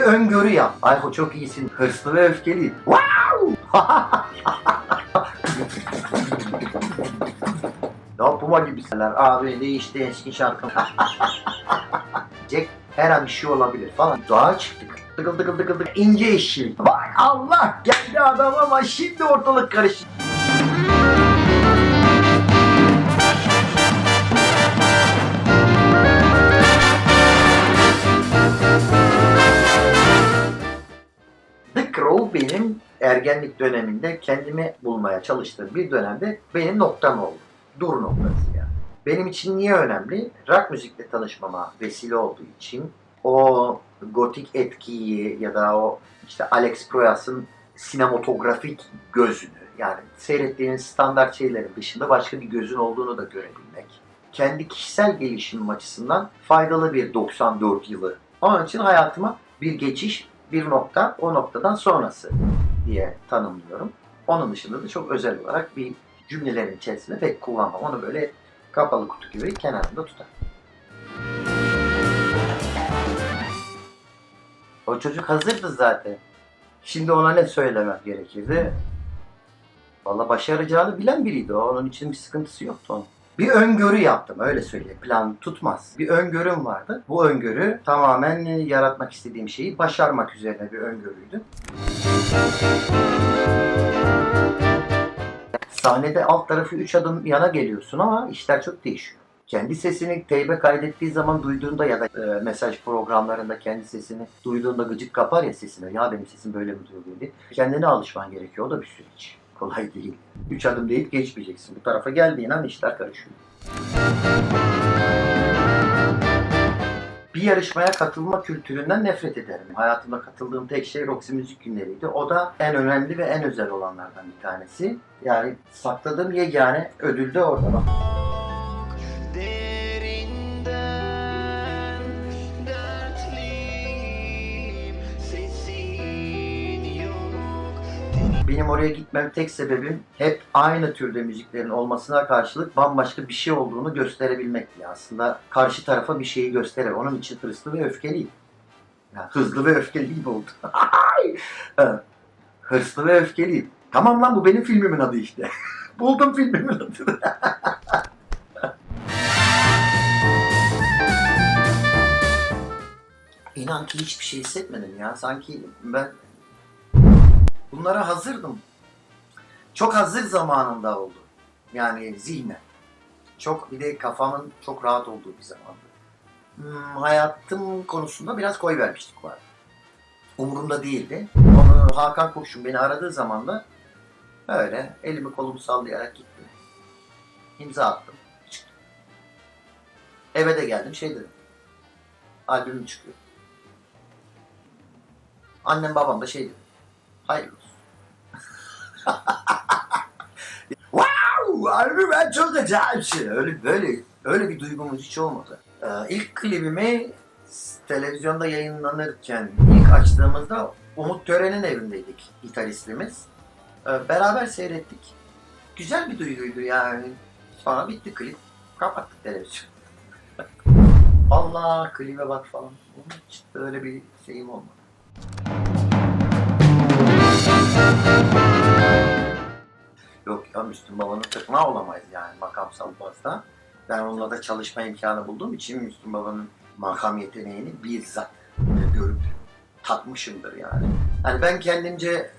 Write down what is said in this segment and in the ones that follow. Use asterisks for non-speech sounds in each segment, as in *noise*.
Bir öngörü yap. Ayho çok iyisin. Hırslı ve öfkeli. Wow! *laughs* ya Puma gibisinler. Abi değişti eski şarkım. Jack her an bir şey olabilir falan. Dağa çıktık. Tıkıl tıkıl tıkıl tıkıl. ince yeşil. Vay Allah geldi adam ama şimdi ortalık karıştı. Benim ergenlik döneminde kendimi bulmaya çalıştığım bir dönemde benim noktam oldu. Dur noktası yani. Benim için niye önemli? Rock müzikle tanışmama vesile olduğu için o gotik etkiyi ya da o işte Alex Proyas'ın sinematografik gözünü yani seyrettiğiniz standart şeylerin dışında başka bir gözün olduğunu da görebilmek. Kendi kişisel gelişimim açısından faydalı bir 94 yılı. Onun için hayatıma bir geçiş, bir nokta, o noktadan sonrası diye tanımlıyorum. Onun dışında da çok özel olarak bir cümlelerin içerisinde pek kullanmam. Onu böyle kapalı kutu gibi kenarında tutar. O çocuk hazırdı zaten. Şimdi ona ne söylemem gerekirdi? Valla başaracağını bilen biriydi. Onun için bir sıkıntısı yoktu onun. Bir öngörü yaptım öyle söyleyeyim. Plan tutmaz. Bir öngörüm vardı. Bu öngörü tamamen yaratmak istediğim şeyi başarmak üzerine bir öngörüydü. Sahnede alt tarafı 3 adım yana geliyorsun ama işler çok değişiyor. Kendi sesini teybe kaydettiği zaman duyduğunda ya da e, mesaj programlarında kendi sesini duyduğunda gıcık kapar ya sesine. Ya benim sesim böyle mi duyuluyor diye. Kendine alışman gerekiyor. O da bir süreç. Kolay değil. 3 adım deyip geçmeyeceksin. Bu tarafa geldiğin an işler karışıyor. Bir yarışmaya katılma kültüründen nefret ederim. Hayatımda katıldığım tek şey Roxy Müzik Günleri'ydi. O da en önemli ve en özel olanlardan bir tanesi. Yani sakladığım yegane ödül de orada bak. Benim oraya gitmem tek sebebim hep aynı türde müziklerin olmasına karşılık bambaşka bir şey olduğunu gösterebilmekti. Aslında karşı tarafa bir şeyi gösterir. Onun için hırslı ve öfkeliyim. Ya, hızlı ve öfkeliyim oldu. *laughs* Evet. hırslı ve öfkeliyim. Tamam lan bu benim filmimin adı işte. *laughs* Buldum filmimin adını. *laughs* İnan ki hiçbir şey hissetmedim ya. Sanki ben bunlara hazırdım. Çok hazır zamanında oldu. Yani zihnen. Çok bir de kafamın çok rahat olduğu bir zamandı. Hmm, hayatım konusunda biraz koy vermiştik var. Umurumda değildi. Onu Hakan Kurşun beni aradığı zaman da öyle elimi kolumu sallayarak gittim. İmza attım. Eve de geldim şey dedim. Albümüm çıkıyor. Annem babam da şey dedi. Olsun. *laughs* wow! Harbi ben çok acayip şey. Öyle böyle öyle bir duygumuz hiç olmadı. Ee, ilk klibimi televizyonda yayınlanırken ilk açtığımızda Umut Tören'in evindeydik gitaristimiz. Ee, beraber seyrettik. Güzel bir duyguydu yani. Sonra bitti klip. Kapattık televizyon. *laughs* Allah klibe bak falan. Hiç öyle bir şeyim olmadı. Yok ya Müslüm Baba'nın olamayız yani makamsal bazda. Ben onunla da çalışma imkanı bulduğum için Müslüm Baba'nın makam yeteneğini bizzat görüp tatmışımdır yani. Hani ben kendimce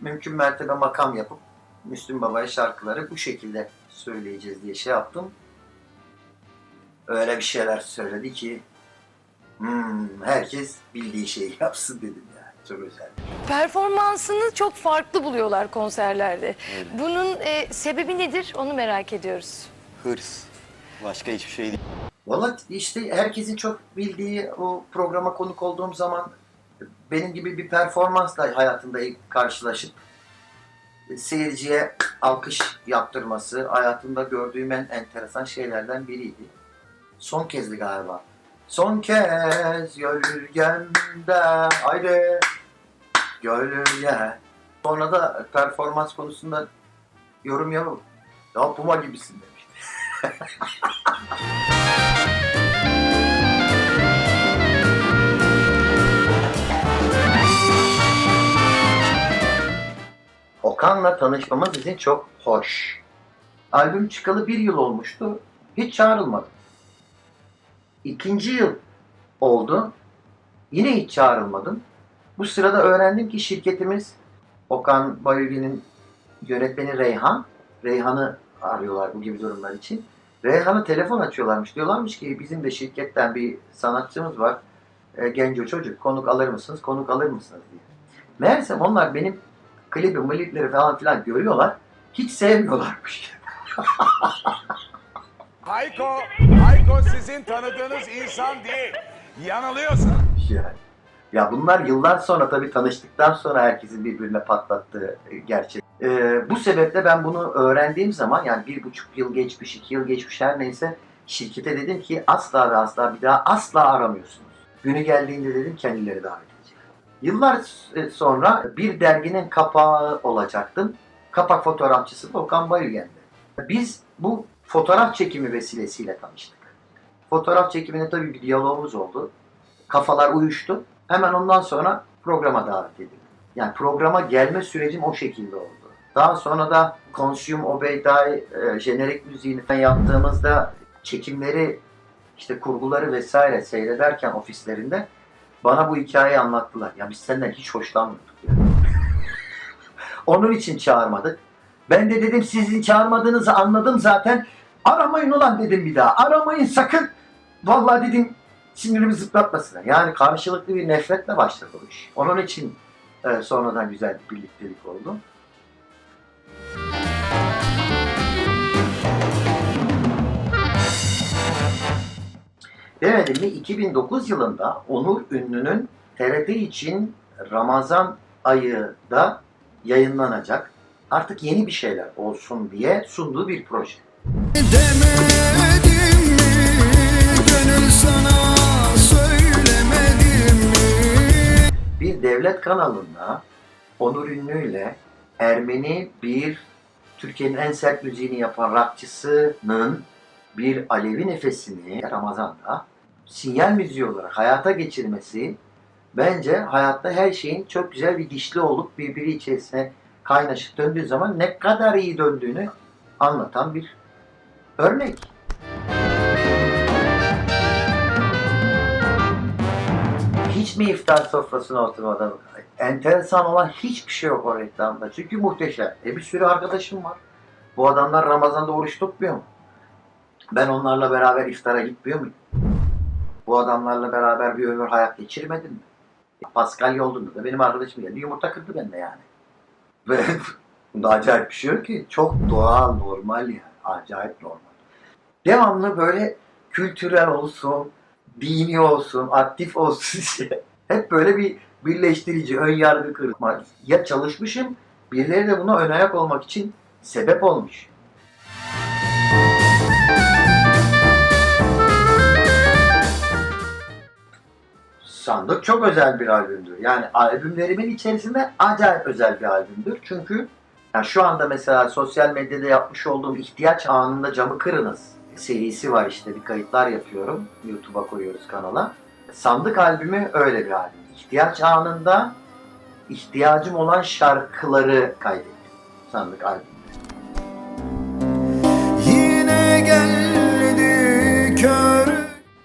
mümkün mertebe makam yapıp Müslüm Baba'ya şarkıları bu şekilde söyleyeceğiz diye şey yaptım. Öyle bir şeyler söyledi ki hmm, herkes bildiği şeyi yapsın dedim yani. Çok özel. Performansını çok farklı buluyorlar konserlerde. Bunun e, sebebi nedir onu merak ediyoruz. Hırs. Başka hiçbir şey değil. Valla işte herkesin çok bildiği o programa konuk olduğum zaman benim gibi bir performansla hayatında ilk karşılaşıp seyirciye alkış yaptırması hayatımda gördüğüm en enteresan şeylerden biriydi. Son kezdi galiba. Son kez gölgemde ayrı gölge. Sonra da performans konusunda yorum yapalım. Ya Puma gibisin demişti. *laughs* Okan'la tanışmamız için çok hoş. Albüm çıkalı bir yıl olmuştu. Hiç çağrılmadım. İkinci yıl oldu. Yine hiç çağrılmadım. Bu sırada öğrendim ki şirketimiz Okan Bayülgen'in yönetmeni Reyhan. Reyhan'ı arıyorlar bu gibi durumlar için. Reyhan'a telefon açıyorlarmış. Diyorlarmış ki bizim de şirketten bir sanatçımız var. E, genco çocuk. Konuk alır mısınız? Konuk alır mısınız diye. Meğerse onlar benim klibi, klipleri falan filan görüyorlar. Hiç sevmiyorlarmış. Hayko, Hayko sizin tanıdığınız insan değil. Yanılıyorsun. *laughs* Ya bunlar yıllar sonra tabii tanıştıktan sonra herkesin birbirine patlattığı e, gerçek. Ee, bu sebeple ben bunu öğrendiğim zaman yani bir buçuk yıl geçmiş, iki yıl geçmiş her neyse şirkete dedim ki asla ve asla bir daha asla aramıyorsunuz. Günü geldiğinde dedim kendileri davet edecek. Yıllar s- sonra bir derginin kapağı olacaktım. Kapak fotoğrafçısı Okan Bayülgen'di. Biz bu fotoğraf çekimi vesilesiyle tanıştık. Fotoğraf çekiminde tabii bir diyalogumuz oldu. Kafalar uyuştu. Hemen ondan sonra programa davet edildim. Yani programa gelme sürecim o şekilde oldu. Daha sonra da Consume Obey Die e, jenerik müziğini yaptığımızda çekimleri işte kurguları vesaire seyrederken ofislerinde bana bu hikayeyi anlattılar. Ya biz senden hiç hoşlanmıyorduk. Yani. *laughs* Onun için çağırmadık. Ben de dedim sizin çağırmadığınızı anladım zaten. Aramayın ulan dedim bir daha. Aramayın sakın. Vallahi dedim sinirimi zıplatmasınlar. Yani karşılıklı bir nefretle başladı bu iş. Onun için e, sonradan güzel bir birliktelik oldu. Demedim mi 2009 yılında Onur Ünlü'nün TRT için Ramazan ayı da yayınlanacak. Artık yeni bir şeyler olsun diye sunduğu bir proje. Demedim devlet kanalında Onur Ünlü ile Ermeni bir Türkiye'nin en sert müziğini yapan rockçısının bir Alevi nefesini Ramazan'da sinyal müziği olarak hayata geçirmesi bence hayatta her şeyin çok güzel bir dişli olup birbiri içerisine kaynaşıp döndüğü zaman ne kadar iyi döndüğünü anlatan bir örnek. Hiç mi iftar sofrasına oturmadan? Enteresan olan hiçbir şey yok o reklamda. Çünkü muhteşem. E bir sürü arkadaşım var. Bu adamlar Ramazan'da oruç tutmuyor mu? Ben onlarla beraber iftara gitmiyor muyum? Bu adamlarla beraber bir ömür hayat geçirmedim mi? Pascal yolunda da benim arkadaşım geldi. Yumurta kırdı bende yani. Ve *laughs* bunda acayip bir şey yok ki. Çok doğal, normal yani. Acayip normal. Devamlı böyle kültürel olsun, dini olsun, aktif olsun *laughs* diye. Hep böyle bir birleştirici, ön yargı kırma. Ya çalışmışım, birileri de buna ön ayak olmak için sebep olmuş. Sandık çok özel bir albümdür. Yani albümlerimin içerisinde acayip özel bir albümdür. Çünkü yani şu anda mesela sosyal medyada yapmış olduğum ihtiyaç anında camı kırınız serisi var işte bir kayıtlar yapıyorum. YouTube'a koyuyoruz kanala. Sandık albümü öyle bir albüm. İhtiyaç anında ihtiyacım olan şarkıları kaydettim. Sandık albümü. Yine geldi kör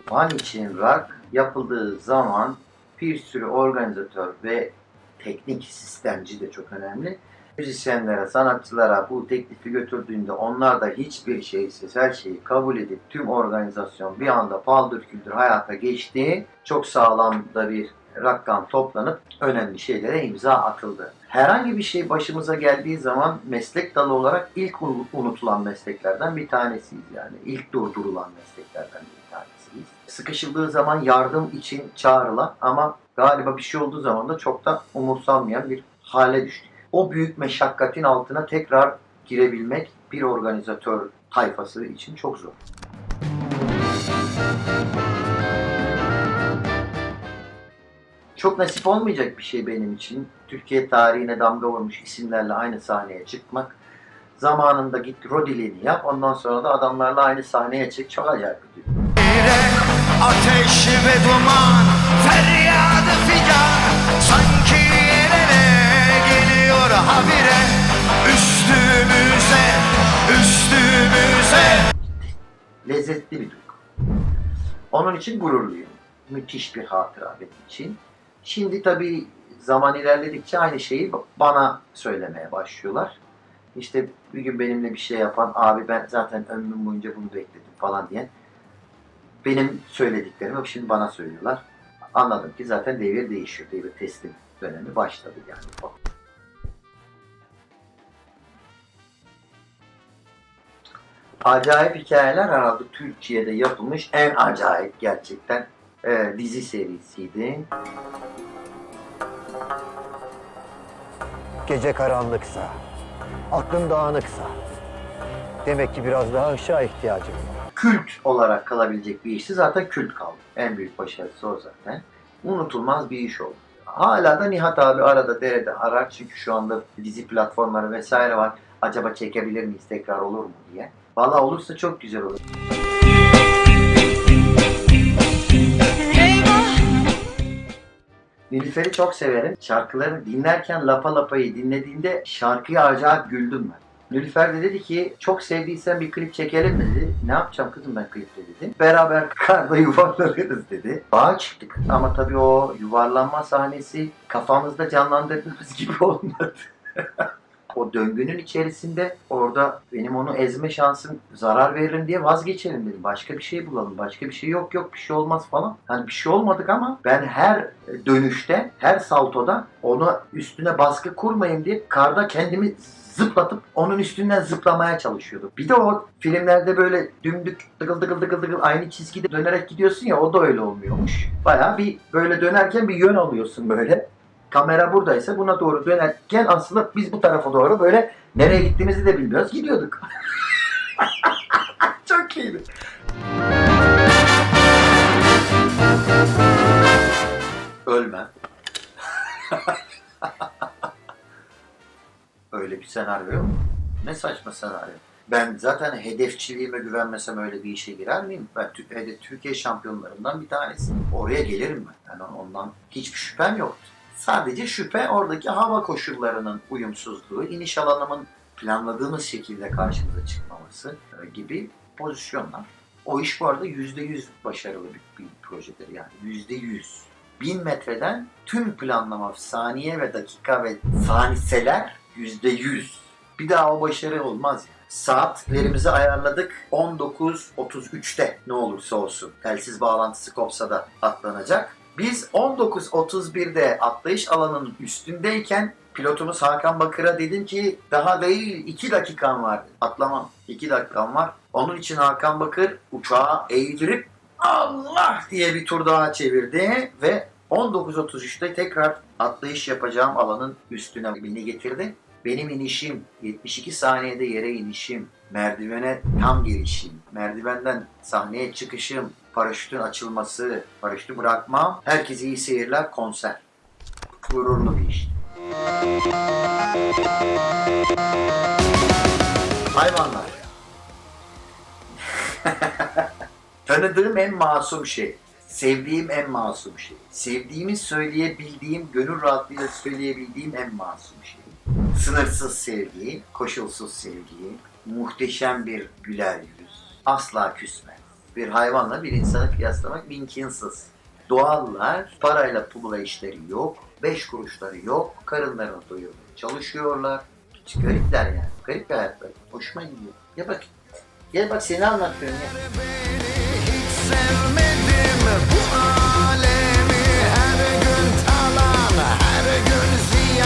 Fan için rock yapıldığı zaman bir sürü organizatör ve teknik sistemci de çok önemli. Müzisyenlere, sanatçılara bu teklifi götürdüğünde onlar da hiçbir şeysiz her şeyi kabul edip tüm organizasyon bir anda paldır küldür hayata geçti. Çok sağlam da bir rakam toplanıp önemli şeylere imza atıldı. Herhangi bir şey başımıza geldiği zaman meslek dalı olarak ilk unutulan mesleklerden bir tanesiyiz yani. İlk durdurulan mesleklerden bir tanesiyiz. Sıkışıldığı zaman yardım için çağrılan ama galiba bir şey olduğu zaman da çok da umursanmayan bir hale düştük. O büyük meşakkatin altına tekrar girebilmek bir organizatör tayfası için çok zor. Çok nasip olmayacak bir şey benim için. Türkiye tarihine damga vurmuş isimlerle aynı sahneye çıkmak. Zamanında git rodiliğini yap. Ondan sonra da adamlarla aynı sahneye çık. Çok acayip bir duygu. Ateş ve duman Feryadı figan Sanki geliyor habire Üstümüze, üstümüze lezzetli bir duygu. Onun için gururluyum. Müthiş bir hatıra benim için. Şimdi tabii zaman ilerledikçe aynı şeyi bana söylemeye başlıyorlar. İşte bir gün benimle bir şey yapan abi ben zaten ömrüm boyunca bunu bekledim falan diyen benim söylediklerimi şimdi bana söylüyorlar. Anladım ki zaten devir değişiyor. Devir teslim dönemi başladı yani. Acayip hikayeler herhalde Türkiye'de yapılmış en acayip gerçekten e, dizi serisiydi. Gece karanlıksa, aklın dağınıksa, demek ki biraz daha ışığa ihtiyacım var. Kült olarak kalabilecek bir işti zaten kült kaldı. En büyük başarısı o zaten. Unutulmaz bir iş oldu. Hala da Nihat abi arada derede arar çünkü şu anda dizi platformları vesaire var. Acaba çekebilir miyiz tekrar olur mu diye. Valla olursa çok güzel olur. Nilüfer'i çok severim. Şarkılarını dinlerken Lapa Lapa'yı dinlediğinde şarkıya acayip güldüm ben. Nilüfer de dedi ki çok sevdiysen bir klip çekelim mi dedi. Ne yapacağım kızım ben klipte dedi. Beraber karda *laughs* yuvarlanırız dedi. Bağa çıktık ama tabii o yuvarlanma sahnesi kafamızda canlandırdığımız *laughs* gibi olmadı. *laughs* o döngünün içerisinde orada benim onu ezme şansım zarar veririm diye vazgeçelim dedim. Başka bir şey bulalım. Başka bir şey yok yok bir şey olmaz falan. Hani bir şey olmadık ama ben her dönüşte, her saltoda onu üstüne baskı kurmayayım diye karda kendimi zıplatıp onun üstünden zıplamaya çalışıyordum. Bir de o filmlerde böyle dümdük dıgıl dıgıl dıgıl dıgıl aynı çizgide dönerek gidiyorsun ya o da öyle olmuyormuş. Baya bir böyle dönerken bir yön alıyorsun böyle. Kamera buradaysa buna doğru dönerken aslında biz bu tarafa doğru böyle nereye gittiğimizi de bilmiyoruz. Gidiyorduk. *laughs* Çok iyiydi. Ölmem. *laughs* Öyle bir senaryo yok. Ne saçma senaryo. Ben zaten hedefçiliğime güvenmesem öyle bir işe girer miyim? Ben Türkiye şampiyonlarından bir tanesi. Oraya gelirim ben. Yani ondan hiçbir şüphem yoktu. Sadece şüphe oradaki hava koşullarının uyumsuzluğu, iniş alanımın planladığımız şekilde karşımıza çıkmaması e, gibi pozisyonlar. O iş bu arada %100 başarılı bir, bir projedir yani. %100. 1000 metreden tüm planlama saniye ve dakika ve saniseler %100. Bir daha o başarı olmaz yani. Saatlerimizi ayarladık. 19.33'te ne olursa olsun. Telsiz bağlantısı kopsa da atlanacak. Biz 19.31'de atlayış alanının üstündeyken pilotumuz Hakan Bakır'a dedim ki daha değil 2 dakikan var. Atlamam. 2 dakikam var. Onun için Hakan Bakır uçağı eğdirip Allah diye bir tur daha çevirdi ve 19.33'te tekrar atlayış yapacağım alanın üstüne beni getirdi. Benim inişim, 72 saniyede yere inişim, merdivene tam girişim, merdivenden sahneye çıkışım, paraşütün açılması, paraşütü bırakmam, herkese iyi seyirler, konser. Gururlu bir iş. Hayvanlar. *laughs* Tanıdığım en masum şey. Sevdiğim en masum şey. Sevdiğimi söyleyebildiğim, gönül rahatlığıyla söyleyebildiğim en masum şey. Sınırsız sevgi, koşulsuz sevgi, muhteşem bir güler yüz, asla küsmez bir hayvanla bir insanı kıyaslamak mümkünsüz. Doğallar, parayla pulla işleri yok, beş kuruşları yok, karınlarını doyurmaya çalışıyorlar. Hiç garipler yani, garip bir hayatları. Hoşuma gidiyor. Ya bak, gel bak seni anlatıyorum ya.